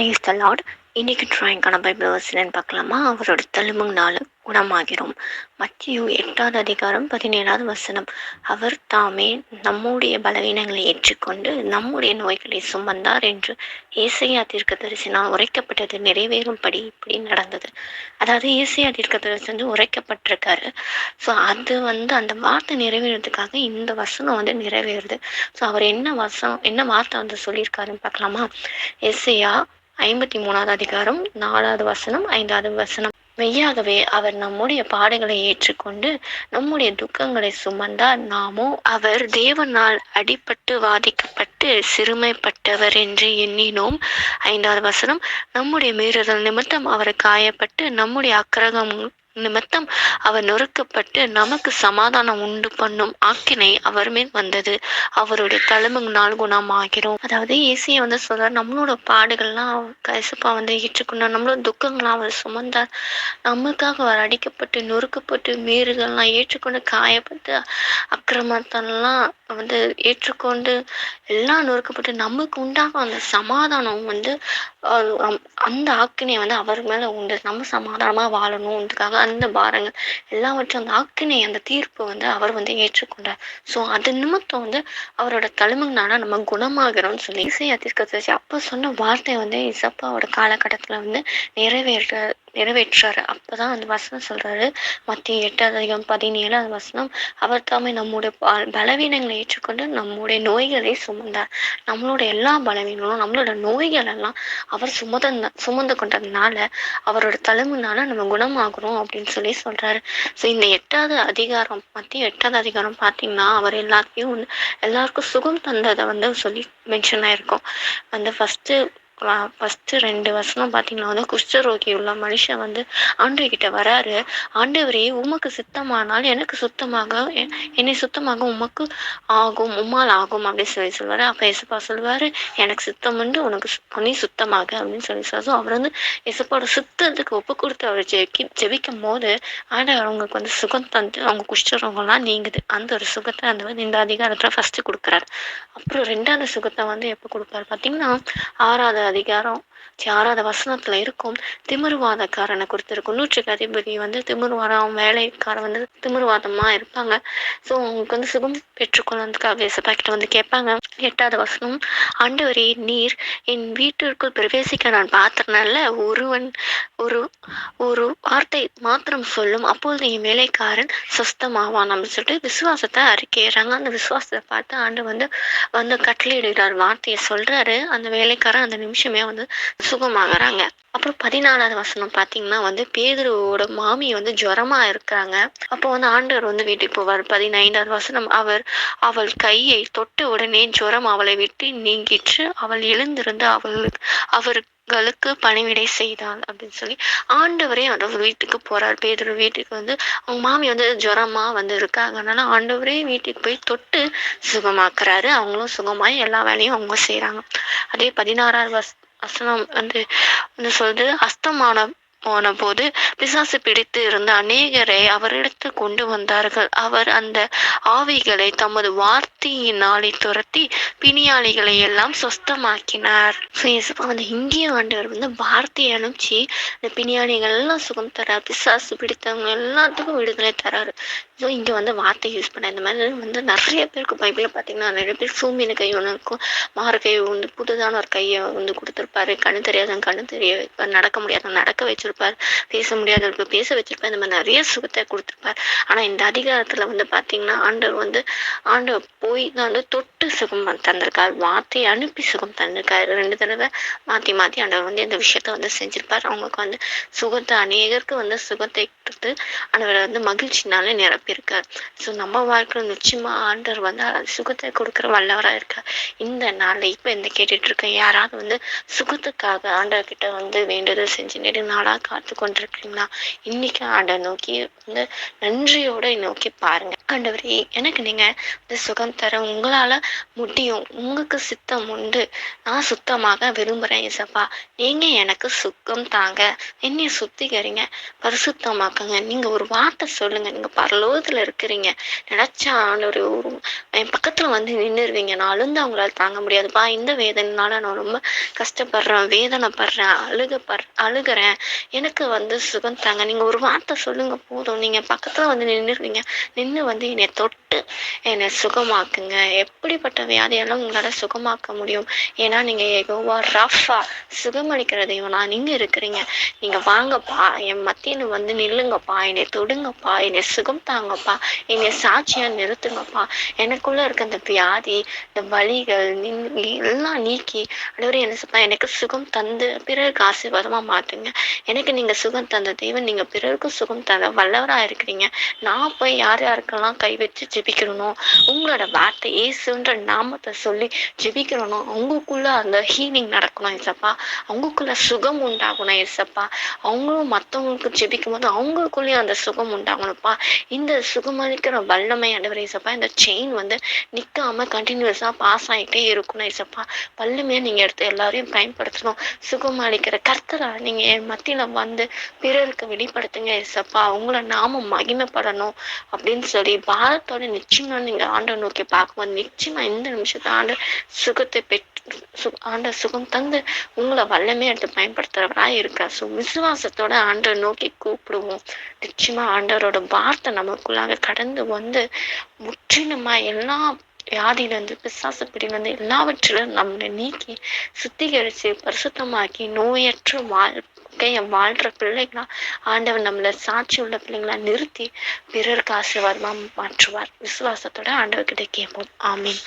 Praise the lot இன்னைக்கு ட்ராயிங்கான Bible வசனன்னு பார்க்கலாமா? அவரோட தழும்புனால குணமாகிறோம். மத்திய எட்டாவது அதிகாரம் பதினேழாவது வசனம். அவர் தாமே நம்முடைய பலவீனங்களை ஏற்றுக்கொண்டு நம்முடைய நோய்களை சுமந்தார் என்று இயேசையா தீர்க்க தரிசனால் உரைக்கப்பட்டது நிறைவேறும்படி இப்படி நடந்தது. அதாவது இயேசையா தீர்க்க தரிசனம் உரைக்கப்பட்டிருக்காரு. ஸோ அது வந்து அந்த வார்த்தை நிறைவேறதுக்காக இந்த வசனம் வந்து நிறைவேறுது. ஸோ அவர் என்ன வசனம் என்ன வார்த்தை வந்து சொல்லியிருக்காருன்னு பார்க்கலாமா? ஏசையா ஐம்பத்தி மூணாவது அதிகாரம் நாலாவது வசனம் ஐந்தாவது வசனம். மெய்யாகவே அவர் நம்முடைய பாடுகளை ஏற்றுக்கொண்டு நம்முடைய துக்கங்களை சுமந்தார். நாமோ அவர் தேவனால் அடிபட்டு வாதிக்கப்பட்டு சிறுமைப்பட்டவர் என்று எண்ணினோம். ஐந்தாவது வசனம் நம்முடைய மீறுதல் நிமித்தம் அவர் காயப்பட்டு நம்முடைய அக்கிரகம் நிமித்தம் அவர் நொறுக்கப்பட்டு நமக்கு சமாதானம் உண்டு பண்ணும் ஆக்கினை அவர் மேல் வந்தது. அவருடைய தழும்புனால் குணமாகிறோம் அதாவது இயேசிய வந்து சொல்றார் நம்மளோட பாடுகள்லாம் கசப்பா வந்து ஏற்றுக்கொண்டார் நம்மளோட துக்கங்கள்லாம் அவர் சுமந்தார். நமக்காக அவர் அடிக்கப்பட்டு நொறுக்கப்பட்டு மீறுதல்லாம் ஏற்றுக்கொண்டு காயப்பட்டு அக்கிரமத்தெல்லாம் வந்து ஏற்றுக்கொண்டு எல்லாம் நொறுக்கப்பட்டு நமக்கு உண்டாகும் அந்த சமாதானம் வந்து அந்த ஆக்கினை வந்து அவர் மேல உண்டு. நம்ம சமாதானமா வாழணும்ன்றதுக்காக அந்த பாரங்கள் எல்லாவற்றும் அந்த ஆக்கினை அந்த தீர்ப்பு வந்து அவர் வந்து ஏற்றுக்கொண்டார். ஸோ அது நிமித்தம் வந்து அவரோட தலைமையினால நம்ம குணமாகிறோம்னு சொல்லி இசை அதிர்க்கச்சு அப்போ சொன்ன வார்த்தை வந்து இசப்பாவோட காலகட்டத்தில் வந்து நிறைவேற்ற நிறைவேற்றாரு அப்போதான் அந்த வசனம் சொல்றாரு. மத்திய எட்டாவது அதிகம் பதினேழு அந்த வசனம் அவர் தாமே நம்முடைய பலவீனங்களை ஏற்றுக்கொண்டு நம்முடைய நோய்களை சுமந்தார். நம்மளோட எல்லா பலவீனங்களும் நம்மளோட நோய்கள் எல்லாம் அவர் சுமந்த சுமந்து கொண்டதுனால அவரோட தலைமுனால நம்ம குணமாகணும் அப்படின்னு சொல்லி சொல்றாரு. ஸோ இந்த எட்டாவது அதிகாரம் மத்திய எட்டாவது அதிகாரம் பார்த்தீங்கன்னா அவர் எல்லாத்தையும் எல்லாருக்கும் சுகம் தந்ததை வந்து சொல்லி மென்ஷன் ஆயிருக்கும். அந்த ஃபர்ஸ்ட் ஃபஸ்ட்டு ரெண்டு வருஷம் பார்த்தீங்கன்னா வந்து குஷ்டரோகி உள்ள மனுஷன் வந்து ஆண்டவர்கிட்ட வராரு. ஆண்டவரே உமக்கு சுத்தமானால் எனக்கு சுத்தமாக என்னை சுத்தமாக உமக்கு ஆகும் உம்மால் ஆகும் அப்படின்னு சொல்லி சொல்லுவார் அப்போ எசுப்பா சொல்லுவார் எனக்கு சுத்தம் உண்டு உனக்கு நீ சுத்தமாக அப்படின்னு சொல்லி சொல்லுவோம் அவர் வந்து எசப்பாவோட சுத்தத்துக்கு ஒப்பு கொடுத்து அவர் ஜெபி ஜெபிக்கும் போது ஆண்டவர் அவங்களுக்கு வந்து சுகம் தந்து அவங்க குஷ்டரோகம்லாம் நீங்குது. அந்த ஒரு சுகத்தை அந்த வந்து இந்த அதிகாரத்தில் ஃபஸ்ட்டு கொடுக்குறாரு. அப்புறம் ரெண்டாவது சுகத்தை வந்து எப்போ கொடுப்பாரு? பார்த்தீங்கன்னா ஆறாவது அதிகாரம் ஆறாவது வசனத்துல இருக்கும். திமிர்வாதக்காரனை கொடுத்துருக்கும். நூற்றுக்கு அதிபதி வந்து திமிர்வாதம் வேலைக்காரன் வந்து திமிர்வாதமா இருப்பாங்க. ஸோ அவங்களுக்கு வந்து சுகம் பெற்றுக்கொள்வதுக்காக இசப்பாக்கிட்ட வந்து கேட்பாங்க. எட்டாவது வசனம் ஆண்டவரே நீர் என் வீட்டிற்குள் பிரவேசிக்க நான் பார்த்தனால ஒருவன் ஒரு ஒரு வார்த்தை மாத்திரம் சொல்லும். அப்பொழுது என் வேலைக்காரன் சொஸ்தமாவான். அப்படின்னு சொல்லிட்டு விசுவாசத்தை அறிக்கைறாங்க அந்த விசுவாசத்தை பார்த்து ஆண்டு வந்து வந்து கட்டளையிடுகிறார். வார்த்தையை சொல்றாரு. அந்த வேலைக்காரன் அந்த நிமிஷமே வந்து சுகமாகறாங்க அப்புறம் பதினாலாவது வசனம் பார்த்தீங்கன்னா வந்து பேதுருவோட மாமி வந்து ஜுரமா இருக்கிறாங்க. அப்போ வந்து ஆண்டவர் வந்து வீட்டுக்கு போவார். பதினைந்தாவது வசனம் அவர் அவள் கையை தொட்ட உடனே ஜுரம் அவளை விட்டு நீங்கிற்று. அவள் எழுந்திருந்து அவளுக்கு அவர்களுக்கு பணிவிடை செய்தாள் அப்படின்னு சொல்லி ஆண்டவரே அவர் வீட்டுக்கு போறார். பேதர் வீட்டுக்கு வந்து அவங்க மாமி வந்து ஜுரமா வந்து இருக்காங்க. அதனால ஆண்டவரே வீட்டுக்கு போய் தொட்டு சுகமாக்குறாரு. அவங்களும் சுகமாய் எல்லா வேலையும் அவங்க செய்யறாங்க அதே பதினாறாவது வச வசனம் வந்து வந்து சொல்கிறது அஸ்தமானம். போன போது பிசாசு பிடித்து இருந்த அநேகரை அவரிடத்து கொண்டு வந்தார்கள். அவர் அந்த ஆவிகளை தமது வார்த்தையினாலே துரத்தி பிணியாளிகளை எல்லாம் சொஸ்தமாக்கினார். அந்த இந்திய ஆண்டவர் வந்து வார்த்தையை அனுப்பிச்சு இந்த பிணியாளிகள் எல்லாம் சுகம் தரார். பிசாசு பிடித்தவங்க எல்லாத்துக்கும் விடுதலை தராரு. ஸோ இங்கே வந்து வார்த்தை யூஸ் பண்ண இந்த மாதிரி வந்து நிறைய பேருக்கு பைபிளில் பார்த்தீங்கன்னா நிறைய பேர் சூமின கை ஒன்று இருக்கும் மாறு கை வந்து புதுதான ஒரு கையை வந்து கொடுத்துருப்பாரு கண்ணு தெரியாதவங்க கண்ணு தெரிய நடக்க முடியாதவங்க நடக்க வச்சு வச்சிருப்பார் பேச முடியாதவருக்கு பேச வச்சிருப்பார். இந்த மாதிரி நிறைய சுகத்தை கொடுத்துருப்பார். ஆனால் இந்த அதிகாரத்தில் வந்து பார்த்தீங்கன்னா ஆண்டவர் வந்து ஆண்டவர் போய் தான் வந்து தொட்டு சுகம் தந்திருக்கார். வார்த்தையை அனுப்பி சுகம் தந்திருக்காரு. ரெண்டு தடவை மாற்றி மாற்றி ஆண்டவர் வந்து இந்த விஷயத்த வந்து செஞ்சிருப்பார். அவங்களுக்கு வந்து சுகத்தை அநேகருக்கு வந்து சுகத்தை கொடுத்து ஆண்டவரை வந்து மகிழ்ச்சினால நிரப்பியிருக்கார். ஸோ நம்ம வாழ்க்கையில் நிச்சயமா ஆண்டவர் வந்து சுகத்தை கொடுக்குற வல்லவராக இருக்கார். இந்த நாளில் இப்போ இந்த கேட்டுட்டு இருக்க யாராவது வந்து சுகத்துக்காக ஆண்டவர்கிட்ட வந்து வேண்டுதல் செஞ்சு நெடு நாளாக காத்து கொண்டிருக்கீங்களா இன்னைக்கு ஆண்டை நோக்கி வந்து நன்றியோட நோக்கி பாருங்க. ஆண்டவரே எனக்கு நீங்க இந்த சுகம் தர உங்களால முடியும். உங்களுக்கு சித்தம் உண்டு. நான் சுத்தமாக விரும்புறேன் இசப்பா. நீங்க எனக்கு சுத்தம் தாங்க. என்னைய சுத்திகரிங்க. பரிசுத்தமாக்குங்க. நீங்க ஒரு வார்த்தை சொல்லுங்க. நீங்க பரலோகத்துல இருக்கிறீங்க. நினைச்சா ஒரு என் வந்து நின்றுருவீங்க நான் அழுந்து அவங்களால தாங்க முடியாதுப்பா. இந்த வேதனைனால நான் ரொம்ப கஷ்டப்படுறேன் வேதனைப்படுறேன் அழுகப்படுற அழுகிறேன். எனக்கு வந்து சுகம் தாங்க. நீங்க ஒரு வார்த்தை சொல்லுங்க போதும். நீங்க பக்கத்துல வந்து நின்றுருவீங்க நின்று வந்து என்னை தொட்டு என்னை சுகமாக்குங்க. எப்படிப்பட்ட வியாதியெல்லாம் உங்களால சுகமாக்க முடியும். ஏன்னா நீங்க எகோவா ரஃபா சுகமளிக்கிற தெய்வனா நீங்க இருக்கிறீங்க. நீங்க வாங்கப்பா. என் மத்தியில் வந்து நில்லுங்கப்பா. என்னை தொடுங்கப்பா. என்னை சுகம் தாங்கப்பா. என்னை சாட்சியா நிறுத்துங்கப்பா. எனக்குள்ள இருக்க அந்த வியாதி இந்த வலிகள் எல்லாம் நீக்கி அடவரே என்ன சொல்ல எனக்கு சுகம் தந்து பிறருக்கு ஆசீர்வாதமா மாத்துங்க. எனக்கு நீங்க சுகம் தந்த தெய்வம் நீங்க பிறருக்கும் சுகம் தந்த வல்லவரா இருக்கிறீங்க. நான் போய் யார் யாருக்கெல்லாம் கை வச்சு ஜெபிக்கணும் உங்களோட வார்த்தை இயேசுன்ற நாமத்தை சொல்லி ஜெபிக்கிறனோ அவங்களுக்குள்ள அந்த ஹீலிங் நடக்கணும் ஏசப்பா அவங்களுக்குள்ள சுகம் உண்டாகணும் ஏசப்பா அவங்களும் மற்றவங்களுக்கு ஜெபிக்கும் போது அவங்களுக்குள்ளேயும் அந்த சுகம் உண்டாகணும்ப்பா. இந்த சுகமளிக்கிற வல்லமை ஆண்டவர் ஏசப்பா இந்த செயின் வந்து நிற்காம கண்டினியூஸா பாஸ் ஆகிட்டே இருக்கணும் ஏசப்பா பல்லுமே நீங்க எடுத்து எல்லாரையும் பயன்படுத்தணும். சுகம் அளிக்கிற கர்த்தரா நீங்க என் மத்தியில வந்து பிறருக்கு வெளிப்படுத்துங்க ஏசப்பா உங்களை நாம மகிமைப்படணும் அப்படின்னு சொல்லி பாரத்தோட நிச்சயமா நீங்க ஆண்டை நோக்கி பார்க்கும்போது நிச்சயமா இந்த நிமிஷத்தை ஆண்டு சுகத்தை பெற்று சு ஆண்ட சுகம் தந்து உங்களை வல்லமே எடுத்து பயன்படுத்துறவரா இருக்கா. ஸோ விசுவாசத்தோட ஆண்டை நோக்கி கூப்பிடுவோம். நிச்சயமா ஆண்டவரோட வார்த்தை நமக்குள்ளாக கடந்து வந்து முற்றிலுமா எல்லா வியாதியிலிருந்து பிசாசு பிடியிலிருந்து எல்லாவற்றிலும் நம்மளை நீக்கி சுத்திகரிச்சு பரிசுத்தமாக்கி நோயற்ற வாழ்க்கைய வாழ்ற பிள்ளைகளா ஆண்டவர் நம்மளை சாட்சி உள்ள பிள்ளைங்களா நிறுத்தி பிறருக்கு ஆசீர்வாதமா மாற்றுவார். விசுவாசத்தோட ஆண்டவர்கிட்ட கேட்போம். ஆமீன்.